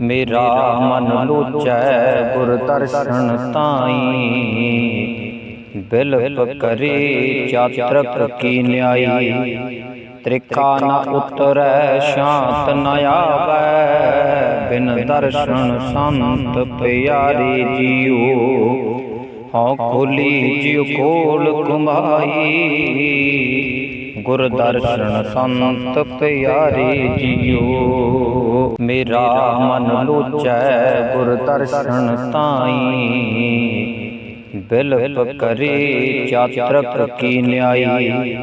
ਮੇਰਾ ਮਨ ਲੋਚੈ ਗੁਰ ਦਰਸ਼ਨ ਤਾਈ। ਬਿਲ ਕਰੇ ਚਾਤਰਕ ਕੀ ਨਿਆਈ। ਤ੍ਰਿਕਾ ਨ ਉਤਰੈ ਸ਼ਾਂਤ ਨ ਆਵੈ। ਬਿਨ ਦਰਸ਼ਨ ਸੰਤ ਪਿਆਰੇ ਜੀਓ। ਹਉ ਖੋਲੀ ਜਿਉ ਕੋਲ ਕੁਮਾਈ ਗੁਰ ਦਰਸ਼ਨ ਸੰਤ ਪਿਆਰੇ ਜੀਓ। ਮੇਰਾ ਮਨ ਲੋਚੈ ਗੁਰ ਦਰਸ਼ਨ ਤਾਈ। ਬਿਲ ਕਰੇ ਚਾਤਰਕ ਕੀ ਨਿਆਈ।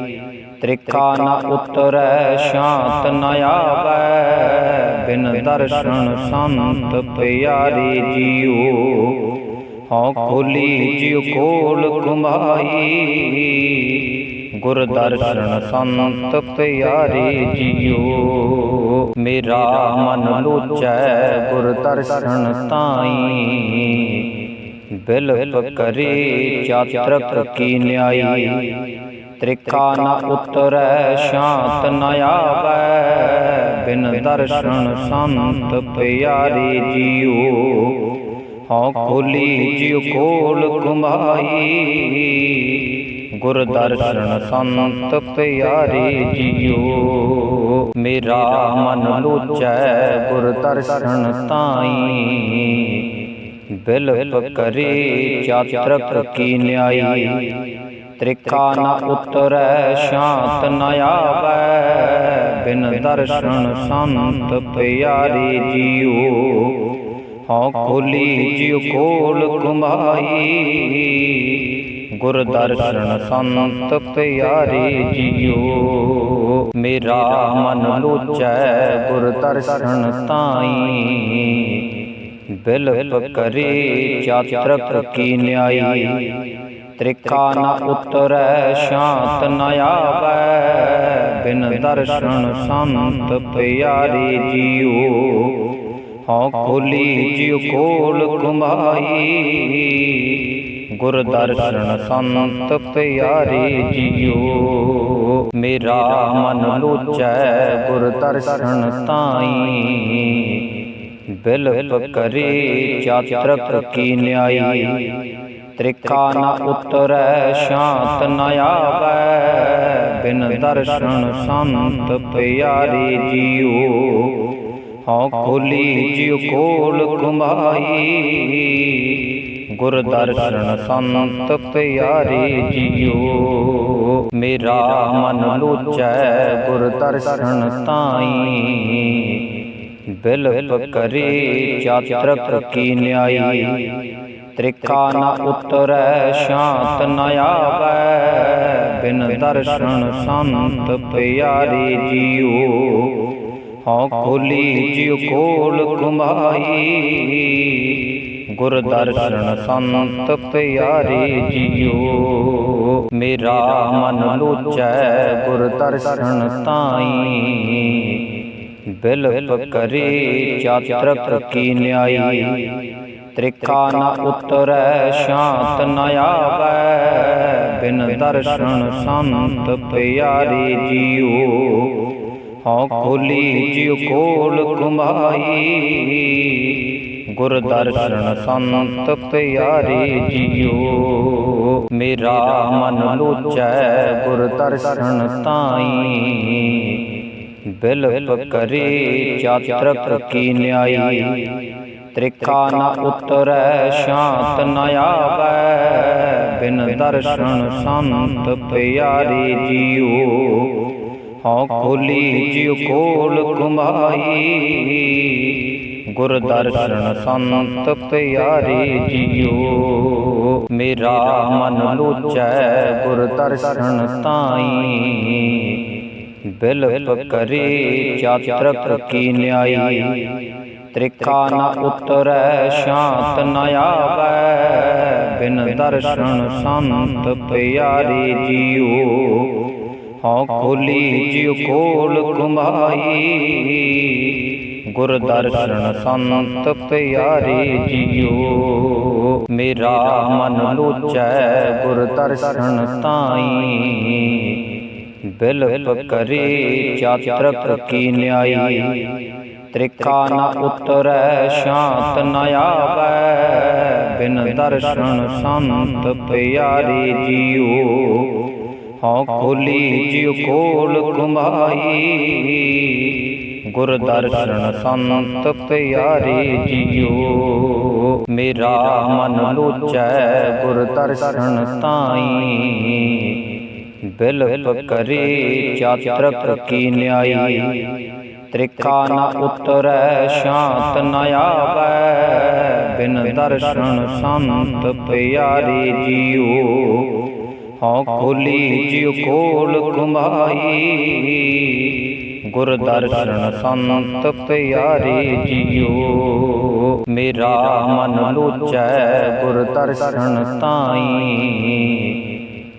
ਤ੍ਰਿਕਾ ਨ ਉਤਰੈ ਸ਼ਾਂਤ ਨ ਆਵੈ। ਬਿਨ ਦਰਸ਼ਨ ਸੰਤ ਪਿਆਰੇ ਜੀਓ। ਹਉ ਖੋਲੀ ਜਿਉ ਕੋਲ ਕੁਮਾਈ ਗੁਰ ਦਰਸ਼ਨ ਸੰਤ ਪਿਆਰੇ ਜੀਓ। ਮੇਰਾ ਮਨ ਲੋਚੈ ਗੁਰ ਦਰਸ਼ਨ ਤਾਈ। ਬਿਲ ਕਰੇ ਚਾਤਰਕ ਕੀ ਨਿਆਈ। ਤ੍ਰਿਕਾ ਨ ਉਤਰੈ ਸ਼ਾਂਤ ਨ ਆਵੈ। ਬਿਨ ਦਰਸ਼ਨ ਸੰਤ ਪਿਆਰੇ ਜੀਓ। ਹਉ ਖੋਲੀ ਜਿਉ ਕੋਲ ਕੁਮਾਈ ਗੁਰ ਦਰਸ਼ਨ ਸੰਤ ਪਿਆਰੇ ਜੀਓ। ਮੇਰਾ ਮਨ ਲੋਚੈ ਗੁਰ ਦਰਸ਼ਨ ਤਾਈ। ਬਿਲ ਕਰੇ ਚਾਤਰਕ ਕੀ ਨਿਆਈ। ਤ੍ਰਿਕਾ ਨ ਉਤਰੈ ਸ਼ਾਂਤ ਨ ਆਵੈ। ਬਿਨ ਦਰਸ਼ਨ ਸੰਤ ਪਿਆਰੇ ਜੀਓ। ਹਉ ਖੋਲੀ ਜਿਉ ਕੋਲ ਕੁਮਾਈ ਗੁਰ ਦਰਸ਼ਨ ਸੰਤ ਪਿਆਰੇ ਜੀਓ। ਮੇਰਾ ਮਨ ਲੋਚੈ ਗੁਰ ਦਰਸ਼ਨ ਤਾਈ। ਬਿਲ ਕਰੇ ਚਾਤਰਕ ਕੀ ਨਿਆਈ। ਤ੍ਰਿਕਾ ਨ ਉਤਰੈ ਸ਼ਾਂਤ ਨ ਆਵੈ। ਬਿਨ ਦਰਸ਼ਨ ਸੰਤ ਪਿਆਰੇ ਜੀਓ। ਹਉ ਖੋਲੀ ਜਿਉ ਕੋਲ ਕੁਮਾਈ ਗੁਰ ਦਰਸ਼ਨ ਸੰਤ ਪਿਆਰੇ ਜੀਓ। ਮੇਰਾ ਮਨ ਲੋਚੈ ਗੁਰ ਦਰਸ਼ਨ ਤਾਈ। ਬਿਲ ਕਰੇ ਚਾਤਰਕ ਕੀ ਨਿਆਈ। ਤ੍ਰਿਕਾ ਨ ਉਤਰੈ ਸ਼ਾਂਤ ਨ ਆਵੈ। ਬਿਨ ਦਰਸ਼ਨ ਸੰਤ ਪਿਆਰੇ ਜੀਓ। ਹਉ ਖੋਲੀ ਜਿਉ ਕੋਲ ਘੁਮਾਈ। ਗੁਰ ਦਰਸ਼ਨ ਸੰਤ ਪਿਆਰੇ ਜੀਓ। ਮੇਰਾ ਮਨ ਲੋਚੈ ਗੁਰ ਦਰਸ਼ਨ ਤਾਈ। ਬਿਲ ਕਰੇ ਚਾਤਰਕ ਕੀ ਨਿਆਈ। ਤ੍ਰਿਕਾ ਨ ਉਤਰੈ, ਸ਼ਾਂਤ ਨ ਆਵੈ। ਬਿਨ ਦਰਸ਼ਨ ਸੰਤ ਪਿਆਰੇ ਜੀਓ। ਹਉ ਖੋਲੀ ਜਿਉ ਕੋਲ ਘੁਮਾਈ। ਗੁਰ ਦਰਸ਼ਨ ਸੰਤ ਪਿਆਰੇ ਜੀਓ। ਮੇਰਾ ਮਨ ਲੋਚੈ ਗੁਰ ਦਰਸ਼ਨ ਤਾਈ। ਬਿਲ ਕਰੇ ਚਾਤਰਕ ਕੀ ਨਿਆਈ। ਤ੍ਰਿਕਾ ਨ ਉਤਰੈ ਸ਼ਾਂਤ ਨ ਆਵੈ। ਬਿਨ ਦਰਸ਼ਨ ਸੰਤ ਪਿਆਰੇ ਜੀਓ। ਹਉ ਖੋਲੀ ਜਿਉ ਕੋਲ ਕੁਮਾਈ ਗੁਰ ਦਰਸ਼ਨ ਸੰਤ ਪਿਆਰੇ ਜੀਓ। ਮੇਰਾ ਮਨ ਲੋਚੈ ਗੁਰ ਦਰਸ਼ਨ ਤਾਈ। ਬਿਲ ਕਰੇ ਚਾਤਰਕ ਕੀ ਨਿਆਈ। ਤ੍ਰਿਕਾ ਨ ਉਤਰੈ ਸ਼ਾਂਤ ਨ ਆਵੈ। ਬਿਨ ਦਰਸ਼ਨ ਸੰਤ ਪਿਆਰੇ ਜੀਓ। ਹਉ ਖੋਲੀ ਜਿਉ ਕੋਲ ਕੁਮਾਈ ਗੁਰ ਦਰਸ਼ਨ ਸੰਤ ਪਿਆਰੇ ਜੀਓ। ਮੇਰਾ ਮਨ ਲੋਚੈ ਗੁਰ ਦਰਸ਼ਨ ਤਾਈ। ਬਿਲ ਕਰੇ ਚਾਤਰਕ ਕੀ ਨਿਆਈ। ਤ੍ਰਿਕਾ ਨ ਉਤਰੈ, ਸ਼ਾਂਤ ਨ ਆਵੈ। ਬਿਨ ਦਰਸ਼ਨ ਸੰਤ ਪਿਆਰੇ ਜੀਓ। ਹਉ ਖੋਲੀ ਜਿਉ ਕੋਲ ਕੁਮਾਈ ਗੁਰ ਦਰਸ਼ਨ ਸੰਤ ਪਿਆਰੇ ਜੀਓ। ਮੇਰਾ ਮਨ ਲੋਚੈ ਗੁਰ ਦਰਸ਼ਨ ਤਾਈ। ਬਿਲ ਕਰੇ ਚਾਤਰਕ ਕੀ ਨਿਆਈ। ਤ੍ਰਿਖਾ ਨ ਉਤਰੈ, ਸ਼ਾਂਤ ਨ ਆਵੈ। ਬਿਨ ਦਰਸ਼ਨ ਸੰਤ ਪਿਆਰੇ ਜੀਓ। ਹਉ ਖੋਲੀ ਜਿਉ ਕੋਲ ਕੁਮਾਈ ਗੁਰ ਦਰਸ਼ਨ ਸੰਤ ਪਿਆਰੇ ਜੀਓ। ਮੇਰਾ ਮਨ ਲੋਚੈ ਗੁਰ ਦਰਸ਼ਨ ਤਾਈ। ਬਿਲ ਕਰੇ ਚਾਤਰਕ ਕੀ ਨਿਆਈ। ਤ੍ਰਿਖਾ ਨ ਉਤਰੈ, ਸ਼ਾਂਤ ਨ ਆਵੈ। ਬਿਨ ਦਰਸ਼ਨ ਸੰਤ ਪਿਆਰੇ ਜੀਓ। ਹਉ ਖੋਲੀ ਜਿਉ ਕੋਲ ਕੁਮਾਈ ਗੁਰ ਦਰਸ਼ਨ ਸੰਤ ਪਿਆਰੇ ਜੀਓ। ਮੇਰਾ ਮਨ ਲੋਚੈ ਗੁਰ ਦਰਸ਼ਨ ਤਾਈ।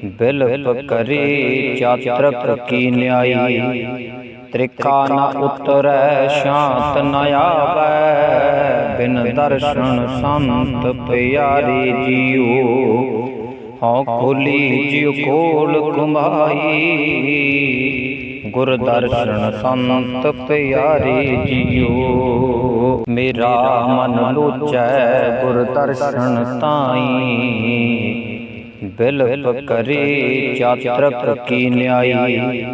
ਬਿਲ ਕਰੇ ਚਾਤਰਕ ਕੀ ਨਿਆਈ। ਤ੍ਰਿਖਾ ਨ ਉਤਰੈ, ਸ਼ਾਂਤ ਨ ਆਵੈ। ਬਿਨ ਦਰਸ਼ਨ ਸੰਤ ਪਿਆਰੇ ਜੀਓ। ਹਉ ਖੋਲੀ ਜਿਉ ਕੋਲ ਕੁਮਾਈ ਗੁਰ ਦਰਸ਼ਨ ਸੰਤ ਪਿਆਰੇ ਜੀਉ ਮੇਰਾ ਮਨ ਲੋਚੈ ਗੁਰ ਦਰਸ਼ਨ ਤਾਈ। ਬਿਲ ਕਰੇ ਚਾਤਰਕ ਕੀ ਨਿਆਈ।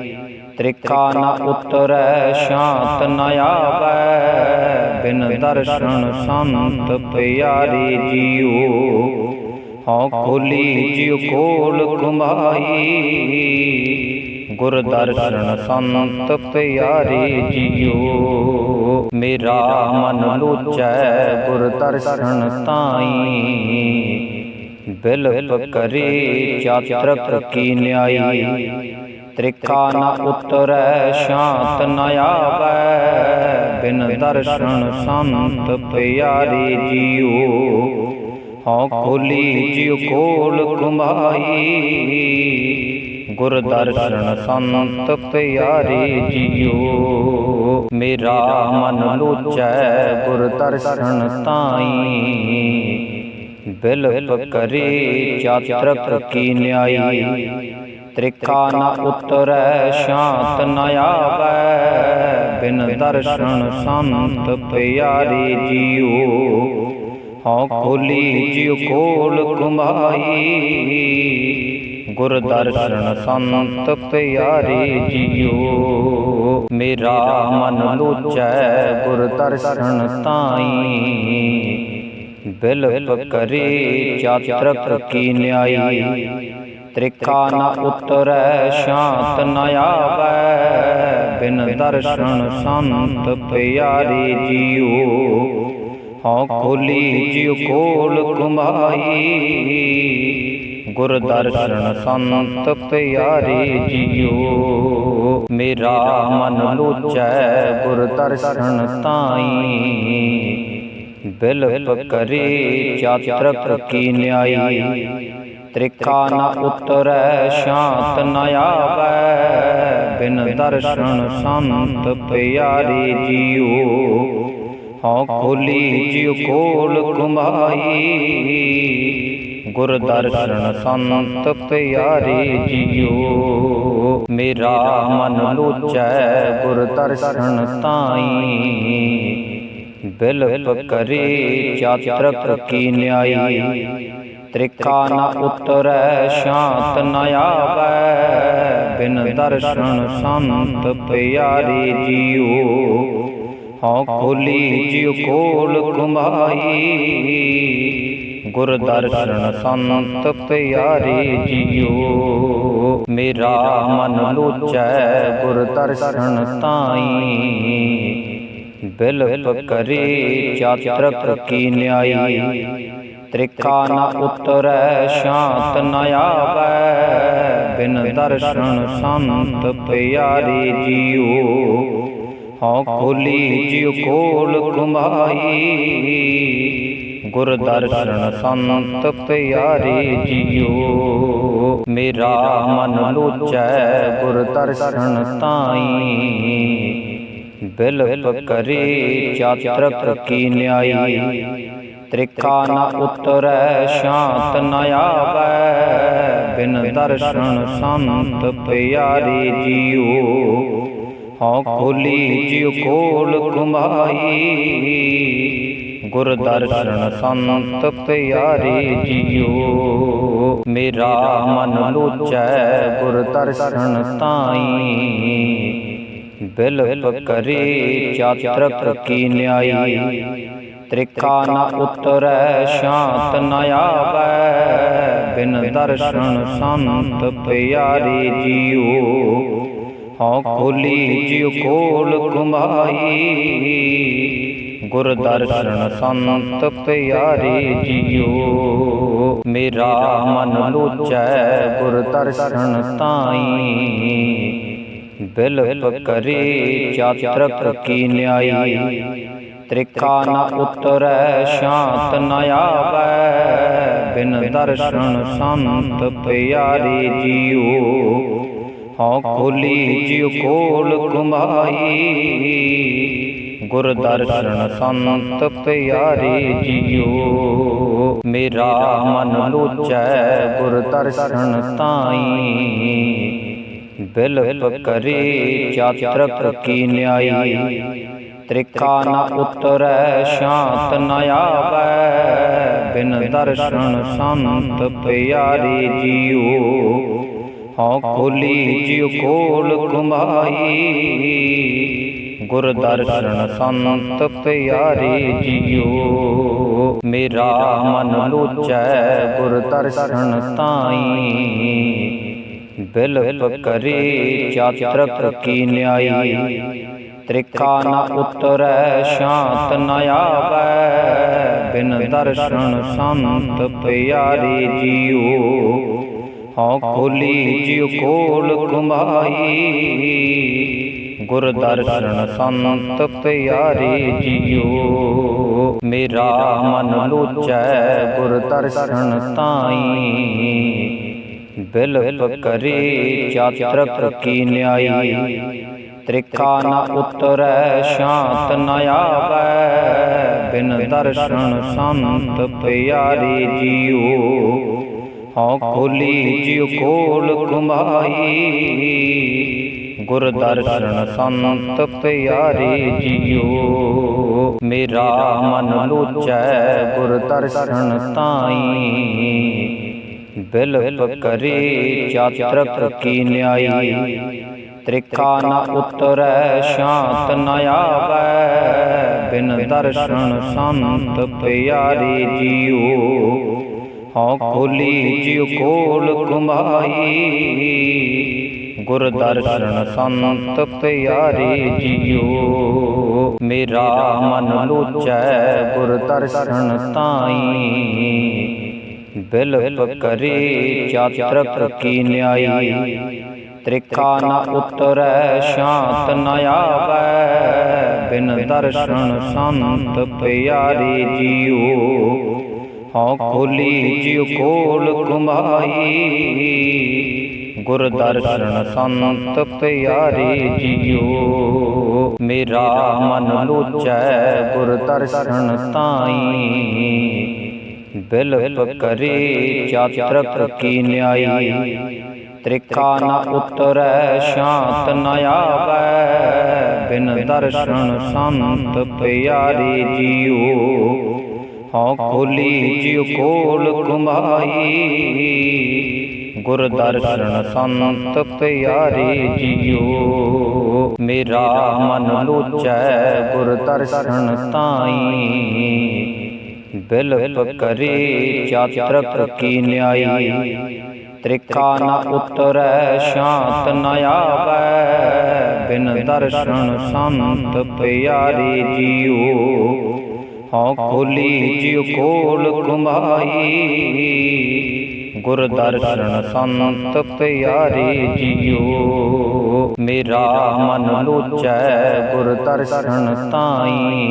ਤ੍ਰਿਖਾ ਨ ਉਤਰੈ ਸ਼ਾਂਤ ਨ ਆਵੈ। ਬਿਨ ਦਰਸ਼ਨ ਸੰਤ ਪਿਆਰੇ ਜੀਓ। ਹਉ ਖੋਲੀ ਜਿਉ ਕੋਲ ਕੁਮਾਈ ਗੁਰ ਦਰਸ਼ਨ ਸੰਤ ਪਿਆਰੇ ਜੀਓ। ਮੇਰਾ ਮਨ ਲੋਚੈ ਗੁਰ ਦਰਸ਼ਨ ਤਾਈ। ਬਿਲ ਕਰੇ ਚਾਤਰਕ ਕੀ ਨਿਆਈ। ਤ੍ਰਿਖਾ ਨ ਉਤਰੈ ਸ਼ਾਂਤ ਨ ਆਵੈ। ਬਿਨ ਦਰਸ਼ਨ ਸੰਤ ਪਿਆਰੇ ਜੀਓ। ਹਉ ਖੋਲੀ ਜਿਉ ਕੋਲ ਕੁਮਾਈ ਗੁਰ ਦਰਸ਼ਨ ਸੰਤ ਪਿਆਰੇ ਜੀਓ। ਮੇਰਾ ਮਨ ਲੋਚੈ ਗੁਰ ਦਰਸ਼ਨ ਤਾਈ। ਬਿਲ ਕਰੇ ਚਾਤਰਕ ਕੀ ਨਿਆਈ। ਤ੍ਰਿਖਾ ਨ ਉਤਰੈ ਸ਼ਾਂਤ ਨ ਆਵੈ। ਬਿਨ ਦਰਸ਼ਨ ਸੰਤ ਪਿਆਰੇ ਜੀਓ। ਹਉ ਖੋਲੀ ਜਿਉ ਕੋਲ ਕੁਮਾਈ ਗੁਰ ਦਰਸ਼ਨ ਸੰਤ ਪਿਆਰੇ ਜੀਓ। ਮੇਰਾ ਮਨ ਲੋਚੈ ਗੁਰ ਦਰਸ਼ਨ ਤਾਈ। ਬਿਲ ਕਰੇ ਚਾਤਰਕ ਕੀ ਨਿਆਈ। ਤ੍ਰਿਖਾ ਨ ਉਤਰੈ, ਸ਼ਾਂਤ ਨ ਆਵੈ। ਬਿਨ ਦਰਸ਼ਨ ਸੰਤ ਪਿਆਰੇ ਜੀਉ ਹਉ ਖੋਲੀ ਜਿਉ ਕੋਲ ਕੁਮਾਈ ਗੁਰ ਦਰਸ਼ਨ ਸੰਤ ਪਿਆਰੇ ਜੀਓ। ਮੇਰਾ ਮਨ ਲੋਚੈ ਗੁਰ ਦਰਸ਼ਨ ਤਾਈ। ਬਿਲ ਕਰੇ ਚਾਤਰਕ ਕੀ ਨਿਆਈ। ਤ੍ਰਿਖਾ ਨ ਉਤਰੈ, ਸ਼ਾਂਤ ਨ ਆਵੈ। ਬਿਨ ਦਰਸ਼ਨ ਸੰਤ ਪਿਆਰੇ ਜੀਉ ਹਉ ਖੋਲੀ ਜਿਉ ਕੋਲ ਕੁਮਾਈ ਗੁਰ ਦਰਸ਼ਨ ਸੰਤ ਪਿਆਰੇ ਜੀਓ। ਮੇਰਾ ਮਨ ਲੋਚੈ ਗੁਰ ਦਰਸ਼ਨ ਤਾਈ। ਬਿਲ ਕਰੇ ਚਾਤਰਕ ਕੀ ਨਿਆਈ। ਤ੍ਰਿਖਾ ਨ ਉਤਰੈ, ਸ਼ਾਂਤ ਨ ਆਵੈ। ਬਿਨ ਦਰਸ਼ਨ ਸੰਤ ਪਿਆਰੇ ਜੀਓ। ਹਉ ਖੋਲੀ ਜਿਉ ਕੋਲ ਕੁਮਾਈ ਗੁਰ ਦਰਸ਼ਨ ਸੰਤ ਪਿਆਰੇ ਜੀਓ। ਮੇਰਾ ਮਨ ਲੋਚੈ ਗੁਰ ਦਰਸ਼ਨ ਤਾਈ। ਬਿਲ ਕਰੇ ਚਾਤਰਕ ਕੀ ਨਿਆਈ। ਤ੍ਰਿਖਾ ਨ ਉਤਰੈ ਸ਼ਾਂਤ ਨ ਆਵੈ। ਬਿਨ ਦਰਸ਼ਨ ਸੰਤ ਪਿਆਰੇ ਜੀਓ। ਹਉ ਖੋਲੀ ਜਿਉ ਕੋਲ ਕੁਮਾਈ ਗੁਰ ਦਰਸ਼ਨ ਸੰਤ ਪਿਆਰੇ ਜੀਉ ਮੇਰਾ ਮਨ ਲੋਚੈ ਗੁਰਦਰਸ਼ਨ ਤਾਈ। ਬਿਲ ਕਰੇ ਚਾਤਰਕ ਕੀ ਨਿਆਈ। ਤ੍ਰਿਖਾ ਨ ਉਤਰੈ, ਸ਼ਾਂਤ ਨ ਆਵੈ। ਬਿਨ ਦਰਸ਼ਨ ਸੰਤ ਪਿਆਰੇ ਜੀਉ ਹਉ ਖੋਲੀ ਜਿਉ ਕੋਲ ਕੁਮਾਈ ਗੁਰ ਦਰਸ਼ਨ ਸੰਤ ਪਿਆਰੇ ਜੀਓ। ਮੇਰਾ ਮਨ ਲੋਚੈ ਗੁਰ ਦਰਸ਼ਨ ਤਾਈ। ਬਿਲ ਕਰੇ ਚਾਤਰਕ ਕੀ ਨਿਆਈ। ਤ੍ਰਿਕਾ ਨ ਉਤਰੈ, ਸ਼ਾਂਤ ਨ ਆਵੈ। ਬਿਨ ਦਰਸ਼ਨ ਸੰਤ ਪਿਆਰੇ ਜੀਓ। ਹਉ ਖੋਲੀ ਜਿਉ ਕੋਲ ਕੁਮਾਈ ਗੁਰ ਦਰਸ਼ਨ ਸੰਤ ਪਿਆਰੇ ਜੀਓ। ਮੇਰਾ ਮਨ ਲੋਚੈ ਗੁਰ ਦਰਸ਼ਨ ਤਾਈ। ਬਿਲ ਕਰੇ ਚਾਤਰਕ ਕੀ ਨਿਆਈ। ਤ੍ਰਿਕਾ ਨ ਉਤਰੈ, ਸ਼ਾਂਤ ਨ ਆਵੈ। ਬਿਨ ਦਰਸ਼ਨ ਸੰਤ ਪਿਆਰੇ ਜੀਓ। ਹਉ ਖੋਲੀ ਜਿਉ ਕੋਲ ਕੁਮਾਈ ਗੁਰ ਦਰਸ਼ਨ ਸੰਤ ਪਿਆਰੇ ਜੀਓ। ਮੇਰਾ ਮਨ ਲੋਚੈ ਗੁਰ ਦਰਸ਼ਨ ਤਾਈ। ਬਿਲ ਕਰੇ ਚਾਤਰਕ ਕੀ ਨਿਆਈ। ਤ੍ਰਿਕਾ ਨ ਉਤਰੈ, ਸ਼ਾਂਤ ਨ ਆਵੈ। ਬਿਨ ਦਰਸ਼ਨ ਸੰਤ ਪਿਆਰੇ ਜੀਓ। ਹਉ ਖੋਲੀ ਜਿਉ ਕੋਲ ਕੁਮਾਈ ਗੁਰ ਦਰਸ਼ਨ ਸੰਤ ਪਿਆਰੇ ਜੀਓ। ਮੇਰਾ ਮਨ ਲੋਚੈ ਗੁਰ ਦਰਸ਼ਨ ਤਾਈ। ਬਿਲ ਕਰੇ ਚਾਤਰਕ ਕੀ ਨਿਆਈ। ਤ੍ਰਿਕਾ ਨ ਉਤਰੈ ਸ਼ਾਂਤ ਨ ਆਵੈ। ਬਿਨ ਦਰਸ਼ਨ ਸੰਤ ਪਿਆਰੇ ਜੀਓ। ਹਉ ਖੋਲੀ ਜਿਉ ਕੋਲ ਕੁਮਾਈ ਗੁਰ ਦਰਸ਼ਨ ਸੰਤ ਪਿਆਰੇ ਜੀਓ। ਮੇਰਾ ਮਨ ਲੋਚੈ ਗੁਰ ਦਰਸ਼ਨ ਤਾਈ। ਬਿਲ ਕਰੇ ਚਾਤਰਕ ਕੀ ਨਿਆਈ। ਤ੍ਰਿਕਾ ਨ ਉਤਰੈ ਸ਼ਾਂਤ ਨ ਆਵੈ। ਬਿਨ ਦਰਸ਼ਨ ਸੰਤ ਪਿਆਰੇ ਜੀਓ। ਹਉ ਖੋਲੀ ਜਿਉ ਕੋਲ ਕੁਮਾਈ ਗੁਰ ਦਰਸ਼ਨ ਸੰਤ ਪਿਆਰੇ ਜੀਓ। ਮੇਰਾ ਮਨ ਲੋਚੈ ਗੁਰ ਦਰਸ਼ਨ ਤਾਈ। ਬਿਲ ਕਰੇ ਚਾਤਰਕ ਕੀ ਨਿਆਈ। ਤ੍ਰਿਕਾ ਨ ਉਤਰੈ ਸ਼ਾਂਤ ਨ ਆਵੈ। ਬਿਨ ਦਰਸ਼ਨ ਸੰਤ ਪਿਆਰੇ ਜੀਓ। ਹਉ ਖੋਲੀ ਜਿਉ ਕੋਲ ਕੁਮਾਈ ਗੁਰ ਦਰਸ਼ਨ ਸੰਤ ਪਿਆਰੇ ਜੀਓ। ਮੇਰਾ ਮਨ ਲੋਚੈ ਗੁਰ ਦਰਸ਼ਨ ਤਾਈ। ਬਿਲ ਕਰੇ ਚਾਤਰਕ ਕੀ ਨਿਆਈ। ਤ੍ਰਿਕਾ ਨ ਉਤਰੈ ਸ਼ਾਂਤ ਨ ਆਵੈ। ਬਿਨ ਦਰਸ਼ਨ ਸੰਤ ਪਿਆਰੇ ਜੀਓ। ਹਉ ਖੋਲੀ ਜਿਉ ਕੋਲ ਕੁਮਾਈ ਗੁਰ ਦਰਸ਼ਨ ਸੰਤ ਪਿਆਰੇ ਜੀਓ। ਮੇਰਾ ਮਨ ਲੋਚੈ ਗੁਰ ਦਰਸ਼ਨ ਤਾਈ। ਬਿਲ ਕਰੇ ਚਾਤਰਕ ਕੀ ਨਿਆਈ। ਤ੍ਰਿਕਾ ਨ ਉਤਰੈ, ਸ਼ਾਂਤ ਨ ਆਵੈ। ਬਿਨ ਦਰਸ਼ਨ ਸੰਤ ਪਿਆਰੇ ਜੀਓ। ਹਉ ਖੋਲੀ ਜਿਉ ਕੋਲ ਕੁਮਾਈ ਗੁਰ ਦਰਸ਼ਨ ਸੰਤ ਪਿਆਰੇ ਜੀਓ। ਮੇਰਾ ਮਨ ਲੋਚੈ ਗੁਰ ਦਰਸ਼ਨ ਤਾਈ। ਬਿਲ ਕਰੇ ਚਾਤਰਕ ਕੀ ਨਿਆਈ। ਤ੍ਰਿਕਾ ਨ ਉਤਰੈ ਸ਼ਾਂਤ ਨ ਆਵੈ। ਬਿਨ ਦਰਸ਼ਨ ਸੰਤ ਪਿਆਰੇ ਜੀਓ। ਹਉ ਖੋਲੀ ਜਿਉ ਕੋਲ ਕੁਮਾਈ ਗੁਰ ਦਰਸ਼ਨ ਸੰਤ ਪਿਆਰੇ ਜੀਓ। ਮੇਰਾ ਮਨ ਲੋਚੈ ਗੁਰ ਦਰਸ਼ਨ ਤਾਈ।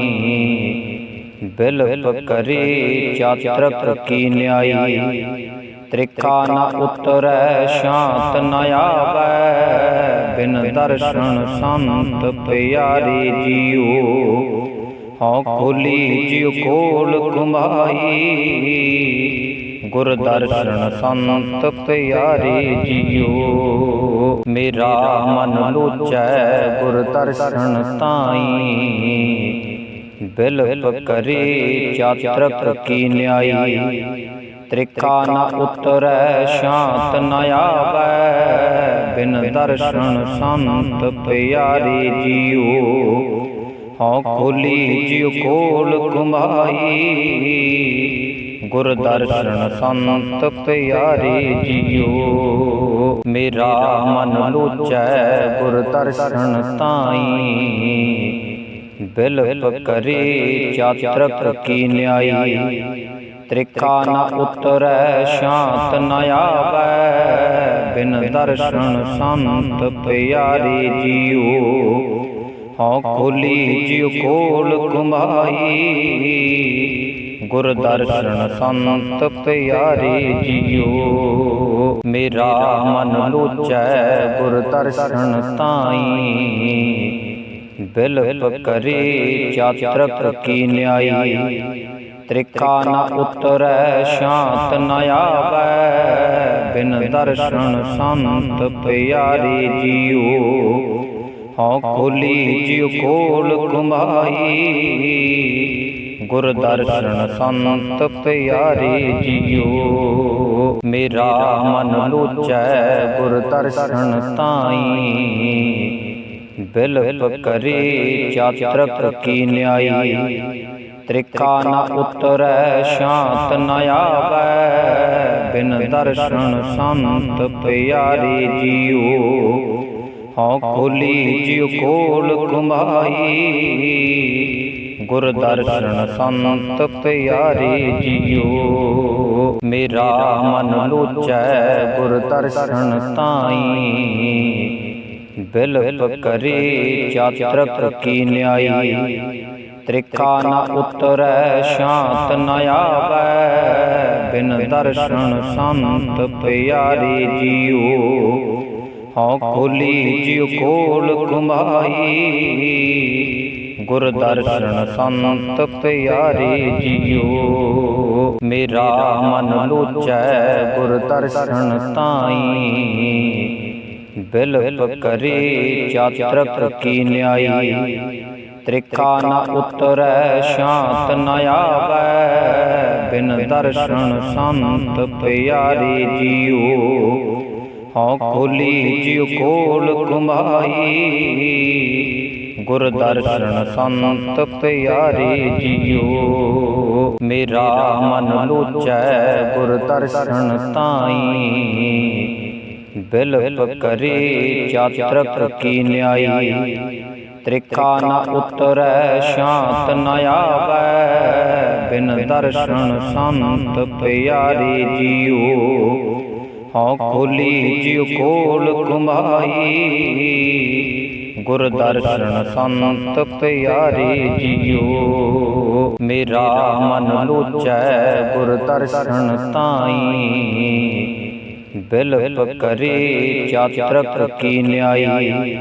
ਬਿਲ ਕਰੇ ਚਾਤਰਕ ਕੀ ਨਿਆਈ। ਤ੍ਰਿਕਾ ਨ ਉਤਰੈ, ਸ਼ਾਂਤ ਨ ਆਵੈ। ਬਿਨ ਦਰਸ਼ਨ ਸੰਤ ਪਿਆਰੇ ਜੀਓ। ਹਉ ਖੋਲੀ ਜਿਉ ਕੋਲ ਕੁਮਾਈ ਗੁਰ ਦਰਸ਼ਨ ਸੰਤ ਪਿਆਰੇ ਜੀਓ। ਮੇਰਾ ਮਨ ਲੋਚੈ ਗੁਰਦਰਸ਼ਨ ਤਾਈ। ਬਿਲ ਕਰੇ ਚਾਤਰਕ ਕੀ ਨਿਆਈ। ਤ੍ਰਿਕਾ ਨ ਉਤਰੈ, ਸ਼ਾਂਤ ਨ ਆਵੈ। ਬਿਨ ਦਰਸ਼ਨ ਸੰਤ ਪਿਆਰੇ ਜੀਓ। ਹਉ ਖੋਲੀ ਜਿਉ ਕੋਲ ਕੁਮਾਈ ਗੁਰ ਦਰਸ਼ਨ ਸੰਤ ਪਿਆਰੇ ਜੀਓ। ਮੇਰਾ ਮਨ ਲੋਚੈ ਗੁਰ ਦਰਸ਼ਨ ਤਾਈ। ਬਿਲ ਕਰੇ ਚਾਤਰਕ ਕੀ ਨਿਆਈ। ਤ੍ਰਿਕਾ ਨ ਉਤਰੈ, ਸ਼ਾਂਤ ਨ ਆਵੈ। ਬਿਨ ਦਰਸ਼ਨ ਸੰਤ ਪਿਆਰੇ ਜੀਓ। ਹਉ ਖੋਲੀ ਜਿਉ ਕੋਲ ਕੁਮਾਈ ਗੁਰ ਦਰਸ਼ਨ ਸੰਤ ਪਿਆਰੇ ਜੀਓ। ਮੇਰਾ ਮਨ ਲੋਚੈ ਗੁਰ ਦਰਸ਼ਨ ਤਾਈ। ਬਿਲ ਕਰੇ ਚਾਤਰਕ ਕੀ ਨਿਆਈ। ਤ੍ਰਿਕਾ ਨ ਉਤਰੈ, ਸ਼ਾਂਤ ਨ ਆਵੈ। ਬਿਨ ਦਰਸ਼ਨ ਸੰਤ ਪਿਆਰੇ ਜੀਓ। ਹਉ ਖੋਲੀ ਜਿਉ ਕੋਲ ਕੁਮਾਈ ਗੁਰ ਦਰਸ਼ਨ ਸੰਤ ਪਿਆਰੇ ਜੀਓ। ਮੇਰਾ ਮਨ ਲੋਚੈ ਗੁਰ ਦਰਸ਼ਨ ਤਾਈ। ਬਿਲ ਕਰੇ ਚਾਤਰਕ ਕੀ ਨਿਆਈ। ਤ੍ਰਿਕਾ ਨ ਉਤਰੈ ਸ਼ਾਂਤ ਨ ਆਵੈ। ਬਿਨ ਦਰਸ਼ਨ ਸੰਤ ਪਿਆਰੇ ਜੀਓ। ਹਉ ਖੋਲੀ ਜਿਉ ਕੋਲ ਕੁਮਾਈ ਗੁਰ ਦਰਸ਼ਨ ਸੰਤ ਪਿਆਰੇ ਜੀਓ। ਮੇਰਾ ਮਨ ਲੋਚੈ ਗੁਰ ਦਰਸ਼ਨ ਤਾਈ। ਬਿਲ ਕਰੇ ਚਾਤਰਕ ਕੀ ਨਿਆਈ। ਤ੍ਰਿਕਾ ਨ ਉਤਰੈ ਸ਼ਾਂਤ ਨ ਆਵੈ। ਬਿਨ ਦਰਸ਼ਨ ਸੰਤ ਪਿਆਰੇ ਜੀਓ। ਹਉ ਖੋਲੀ ਜਿਉ ਕੋਲ ਕੁਮਾਈ ਗੁਰ ਦਰਸ਼ਨ ਸੰਤ ਪਿਆਰੇ ਜੀਓ। ਮੇਰਾ ਮਨ ਲੋਚੈ ਗੁਰ ਦਰਸ਼ਨ ਤਾਈ। ਬਿਲ ਕਰੇ ਚਾਤਰਕ ਕੀ ਨਿਆਈ। ਤ੍ਰਿਕਾ ਨ ਉਤਰੈ ਸ਼ਾਂਤ ਨ ਆਵੈ। ਬਿਨ ਦਰਸ਼ਨ ਸੰਤ ਪਿਆਰੇ ਜੀਓ। ਹਉ ਖੋਲੀ ਜਿਉ ਕੋਲ ਕੁਮਾਈ ਗੁਰ ਦਰਸ਼ਨ ਸੰਤ ਪਿਆਰੇ ਜੀਓ। ਮੇਰਾ ਮਨ ਲੋਚੈ ਗੁਰ ਦਰਸ਼ਨ ਤਾਈ। ਬਿਲ ਕਰੇ ਚਾਤਰਕ ਕੀ ਨਿਆਈ। ਤ੍ਰਿਕਾ ਨ ਉਤਰੈ ਸ਼ਾਂਤ ਨ ਆਵੈ। ਬਿਨ ਦਰਸ਼ਨ ਸੰਤ ਪਿਆਰੇ ਜੀਓ। ਹਉ ਖੋਲੀ ਜਿਉ ਕੋਲ ਕੁਮਾਈ ਗੁਰ ਦਰਸ਼ਨ ਸੰਤ ਪਿਆਰੇ ਜੀਓ। ਮੇਰਾ ਮਨ ਲੋਚੈ ਗੁਰ ਦਰਸ਼ਨ ਤਾਈ। ਬਿਲ ਕਰੇ ਚਾਤਰਕ ਕੀ ਨਿਆਈ।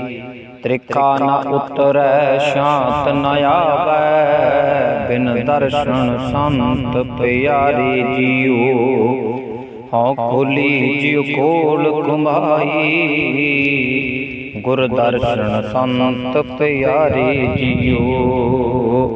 ਤ੍ਰਿਖਾ ਨ ਉਤਰੈ ਸ਼ਾਂਤ ਨ ਆਵੈ। ਬਿਨ ਦਰਸ਼ਨ ਸੰਤ ਪਿਆਰੇ ਜੀਓ। ਹਉ ਖੋਲੀ ਜਿਉ ਕੋਲ ਘੁਮਾਈ। ਗੁਰ ਦਰਸ਼ਨ ਸੰਤ ਪਿਆਰੇ ਜੀਓ।